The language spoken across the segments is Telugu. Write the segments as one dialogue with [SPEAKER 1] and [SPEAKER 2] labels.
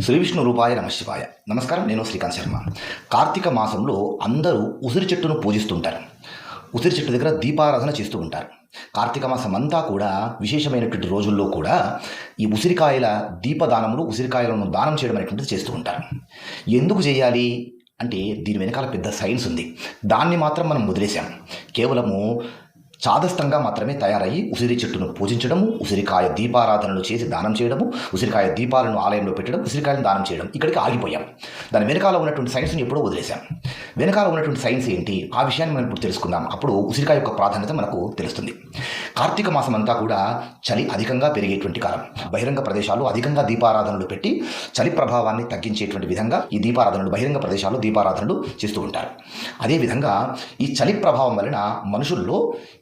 [SPEAKER 1] శ్రీ విష్ణు రూపాయ నమ శివాయ. నమస్కారం నేను శ్రీకాంత్ శర్మ. కార్తీక మాసంలో అందరూ ఉసిరి చెట్టును పూజిస్తుంటారు. ఉసిరి చెట్టు దగ్గర దీపారాధన చేస్తూ ఉంటారు. కార్తీక మాసం అంతా కూడా విశేషమైనటువంటి రోజుల్లో కూడా ఈ ఉసిరికాయల దీపదానములు ఉసిరికాయలను దానం చేయడం అనేటువంటిది చేస్తూ ఉంటారు. ఎందుకు చేయాలి? అంటే దీని వెనకాల పెద్ద సైన్స్ ఉంది. దాన్ని మాత్రం మనం వదిలేసాం కేవలము చాదస్తంగా మాత్రమే తయారయ్యి ఉసిరి చెట్టును పూజించడము ఉసిరికాయ దీపారాధనలు చేసి దానం చేయడము ఉసిరికాయ దీపాలను ఆలయంలో పెట్టడం ఉసిరికాయలను దానం చేయడం ఇక్కడికి ఆగిపోయాం. దాని వెనకాల ఉన్నటువంటి సైన్స్ని ఎప్పుడో వదిలేశాం. వెనకాల ఉన్నటువంటి సైన్స్ ఏంటి? ఆ విషయాన్ని మనం ఇప్పుడు తెలుసుకుందాం. అప్పుడు ఉసిరికాయ యొక్క ప్రాధాన్యత మనకు తెలుస్తుంది. కార్తీక మాసం అంతా కూడా చలి అధికంగా పెరిగేటువంటి కాలం. బహిరంగ ప్రదేశాలు అధికంగా దీపారాధనలు పెట్టి చలి ప్రభావాన్ని తగ్గించేటువంటి విధంగా ఈ దీపారాధనలు బహిరంగ ప్రదేశాల్లో దీపారాధనలు చేస్తూ ఉంటారు. అదేవిధంగా ఈ చలి ప్రభావం వలన మనుషుల్లో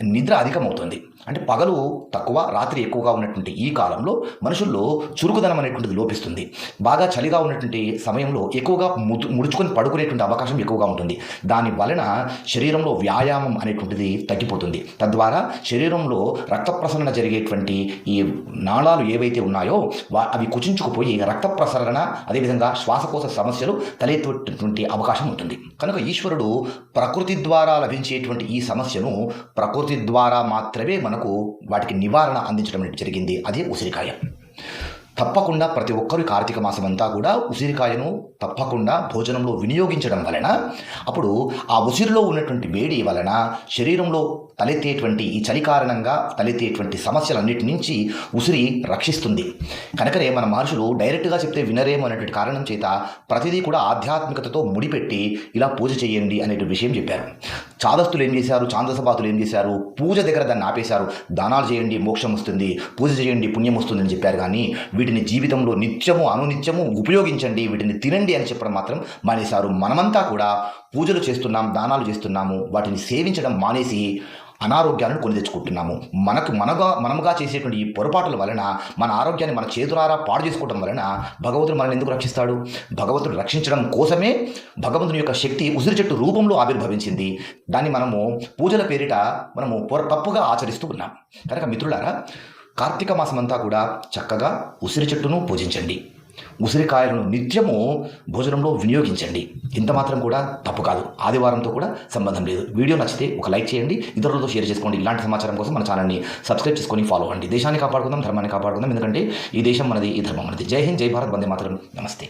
[SPEAKER 1] నిద్ర అధికమవుతుంది. అంటే పగలు తక్కువ రాత్రి ఎక్కువగా ఉన్నటువంటి ఈ కాలంలో మనుషుల్లో చురుకుదనం అనేటువంటిది లోపిస్తుంది. బాగా చలిగా ఉన్నటువంటి సమయంలో ఎక్కువగా ముదు ముడుచుకొని పడుకునేటువంటి అవకాశం ఎక్కువగా ఉంటుంది. దాని వలన శరీరంలో వ్యాయామం అనేటువంటిది తగ్గిపోతుంది. తద్వారా శరీరంలో రక్త ప్రసరణ జరిగేటువంటి ఈ నాళాలు ఏవైతే ఉన్నాయో వా అవి కుచించుకుపోయి రక్త ప్రసరణ అదేవిధంగా శ్వాసకోశ సమస్యలు తలెత్తేటువంటి అవకాశం ఉంటుంది. కనుక ఈశ్వరుడు ప్రకృతి ద్వారా లభించేటువంటి ఈ సమస్యను ప్రకృతి ద్వారా మాత్రమే మనకు వాటికి నివారణ అందించడం అనేది జరిగింది. అదే ఉసిరికాయ. తప్పకుండా ప్రతి ఒక్కరు కార్తీక మాసం అంతా కూడా ఉసిరికాయను తప్పకుండా భోజనంలో వినియోగించడం వలన అప్పుడు ఆ ఉసిరిలో ఉన్నటువంటి వేడి వలన శరీరంలో తలెత్తేటువంటి ఈ చలి కారణంగా తలెత్తేటువంటి సమస్యలన్నిటి నుంచి ఉసిరి రక్షిస్తుంది. కనుకనే మన మహర్షులు డైరెక్ట్గా చెప్తే వినరేమో అనేటువంటి కారణం చేత ప్రతిదీ కూడా ఆధ్యాత్మికతతో ముడిపెట్టి ఇలా పూజ చేయండి అనేటువంటి విషయం చెప్పారు. చాదస్తులు ఏం చేశారు? చాందసపాతులు ఏం చేశారు? పూజ దగ్గర దాన్ని ఆపేశారు. దానాలు చేయండి మోక్షం వస్తుంది. పూజ చేయండి పుణ్యం వస్తుంది అని చెప్పారు. కానీ వీటిని జీవితంలో నిత్యము అనునిత్యము ఉపయోగించండి. వీటిని తినండి అని చెప్పడం మాత్రం మానేశారు. మనమంతా కూడా పూజలు చేస్తున్నాం దానాలు చేస్తున్నాము. వాటిని సేవించడం మానేసి అనారోగ్యాలను కొని తెచ్చుకుంటున్నాము. మనకు మనగా మనముగా చేసేటువంటి ఈ పొరపాట్ల వలన మన ఆరోగ్యాన్ని మన చేతులారా పాడు చేసుకోవడం వలన భగవంతుడు మనల్ని ఎందుకు రక్షిస్తాడు? భగవంతుడు రక్షించడం కోసమే భగవంతుని యొక్క శక్తి ఉసిరి చెట్టు రూపంలో ఆవిర్భవించింది. దాన్ని మనము పూజల పేరిట మనము పొర తప్పుగా ఆచరిస్తూ ఉన్నాం. కనుక మిత్రులారా కార్తీక మాసమంతా కూడా చక్కగా ఉసిరి చెట్టును పూజించండి. ఉసిరికాయలను నిత్యము భోజనంలో వినియోగించండి. ఇంత మాత్రం కూడా తప్పు కాదు. ఆదివారంతో కూడా సంబంధం లేదు. వీడియో నచ్చితే ఒక లైక్ చేయండి. ఇతరులతో షేర్ చేసుకోండి. ఇలాంటి సమాచారం కోసం మన ఛానల్ని సబ్స్క్రైబ్ చేసుకొని ఫాలో అండి. దేశాన్ని కాపాడుకుందాం ధర్మాన్ని కాపాడుకుందాం. ఎందుకంటే ఈ దేశం మనది ఈ ధర్మం మనది. జై హింద్ జై భారత్ వందే మాత్రం. నమస్తే.